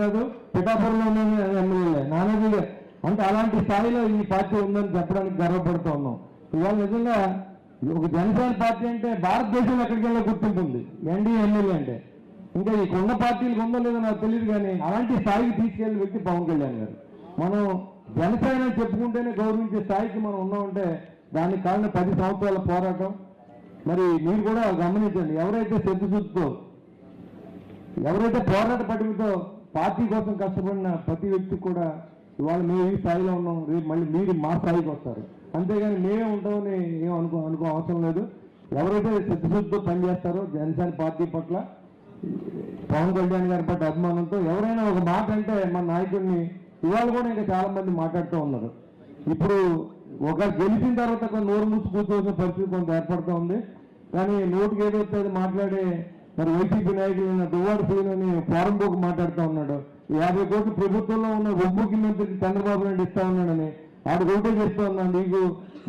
కాదు పిఠాపురంలోనే ఎమ్మెల్యే నానాజీ గారు. అంటే అలాంటి స్థాయిలో ఈ పార్టీ ఉందని చెప్పడానికి గర్వపడుతూ ఉన్నాం. ఇవాళ నిజంగా ఒక జనసేన పార్టీ అంటే భారతదేశంలో ఎక్కడికి వెళ్ళి గుర్తుంటుంది. ఎన్డీఏ ఎమ్మెల్యే అంటే. ఇంకా ఈ ఉన్న పార్టీలకు ఉందో లేదో నాకు తెలియదు కానీ అలాంటి స్థాయికి తీసుకెళ్ళిన వ్యక్తి పవన్ కళ్యాణ్ గారు. మనం జనసేన చెప్పుకుంటేనే గౌరవించే స్థాయికి మనం ఉన్నామంటే దానికి కారణం పది సంవత్సరాల పోరాటం. మరి మీరు కూడా గమనించండి ఎవరైతే శక్తిశుద్ధితో ఎవరైతే పోరాట పటిమతో పార్టీ కోసం కష్టపడిన ప్రతి వ్యక్తి కూడా ఇవాళ మేము ఈ స్థాయిలో ఉన్నాం రేపు మళ్ళీ మీరు మా స్థాయికి వస్తారు. అంతేగాని మేమే ఉంటామని ఏం అనుకో అనుకో అవసరం లేదు. ఎవరైతే చిత్తశుద్ధితో పనిచేస్తారో జనసేన పార్టీ పట్ల పవన్ కళ్యాణ్ గారి పట్ల అభిమానంతో ఎవరైనా ఒక మాట అంటే మన నాయకుడిని ఇవాళ కూడా ఇంకా చాలా మంది మాట్లాడుతూ ఉన్నారు. ఇప్పుడు ఒక గెలిచిన తర్వాత నోరు మూసి కూర్చోవలసిన పరిస్థితి కొంత ఏర్పడుతూ ఉంది. కానీ నోటికి ఏదైతే అది మాట్లాడే మరి వైసీపీ నాయకులు దువ్వాడు సీన్ అని ఫారం మాట్లాడుతూ ఉన్నాడు. యాభై కోట్లు ప్రభుత్వంలో ఉన్న ఉప ముఖ్యమంత్రికి చంద్రబాబు నాయుడు ఇస్తా ఉన్నాడని ఆడు ఒకటే చెప్తా ఉన్నా నీకు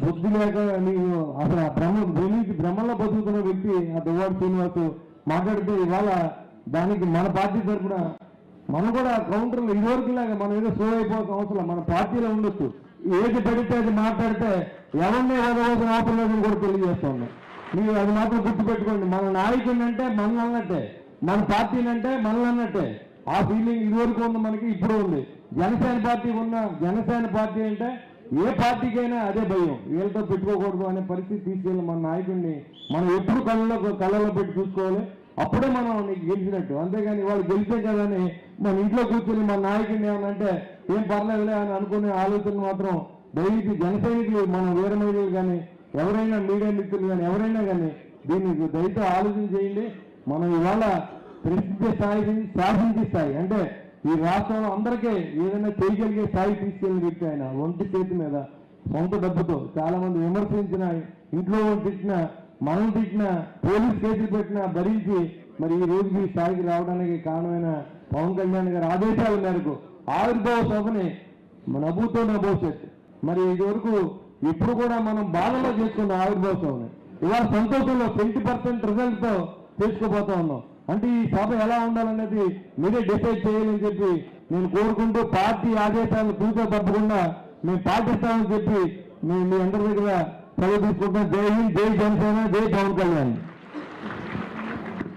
బుద్ధి లేక నీకు అసలు ఆ భ్రమ భూమికి భ్రమంలో బతుకుతున్న వ్యక్తి ఆ దువ్వాడు శ్రీనివాసు మాట్లాడితే ఇవాళ దానికి మన పార్టీ తరఫున మనం కూడా కౌంటర్లు ఇదివరకు లాగా మనం ఏదో సో అయిపోవాల్సిన అవసరం మన పార్టీలో ఉండొచ్చు. ఏది పడితే అది మాట్లాడితే ఎవరిని వదలవలసిన అవసరం లేదని కూడా తెలియజేస్తున్నాం మీరు అది మాత్రం గుర్తుపెట్టుకోండి. మన నాయకుడిని అంటే మనల్ని అన్నట్టే మన పార్టీని అంటే మనల్ని అన్నట్టే. ఆ ఫీలింగ్ ఇదివరకు ఉంది మనకి ఇప్పుడు ఉంది. జనసేన పార్టీ ఉన్న జనసేన పార్టీ అంటే ఏ పార్టీకైనా అదే భయం. వీళ్ళతో పెట్టుకోకూడదు అనే పరిస్థితి తీసుకెళ్ళి మన నాయకుడిని మనం ఎప్పుడు కళ్ళలో కళ్ళలో పెట్టి చూసుకోవాలి. అప్పుడే మనం నీకు గెలిచినట్టు. అంతేగాని వాళ్ళు గెలిచే కదని మన ఇంట్లో కూర్చొని మన నాయకుడిని ఏమన్నా అంటే ఏం పర్లేదులే అని అనుకునే ఆలోచన మాత్రం దయచేసి జన మనం మన వీర కానీ ఎవరైనా మీడియా మిత్రులు కానీ ఎవరైనా కానీ దీన్ని దయతో ఆలోచన చేయండి. మనం ఇవాళ ప్రసిద్ధ స్థాయి నుంచి శాసించే స్థాయి అంటే ఈ రాష్ట్రంలో అందరికీ ఏదైనా చేయగలిగే స్థాయి తీసుకెళ్ళిన వ్యక్తి ఆయన ఒంటి చేతి మీద సొంత డబ్బుతో చాలా మంది విమర్శించిన ఇంట్లో తిట్టిన మనం తిట్టిన పోలీస్ కేసులు పెట్టిన భరించి మరి ఈ రోజుకి ఈ స్థాయికి రావడానికి కారణమైన పవన్ కళ్యాణ్ గారి ఆదేశాల మేరకు ఆవిర్భావ సభని నవ్వుతో నభవిష్యత్ మరి ఇది వరకు ఇప్పుడు కూడా మనం బాధలో చేసుకున్న ఆవిర్భావ సభని ఇవాళ సంతోషంలో ట్వంటీ పర్సెంట్ రిజల్ట్తో ఉన్నాం. అంటే ఈ సభ ఎలా ఉండాలనేది మీరే డిసైడ్ చేయాలని చెప్పి నేను కోరుకుంటూ పార్టీ ఆదేశాలను తూచా తప్పకుండా మేము పాటిస్తామని చెప్పి మీ మీ అందరి దగ్గర సెలవు తీసుకుంటున్నాం. జై హింద్ జై జనసేన జై పవన్ కళ్యాణ్.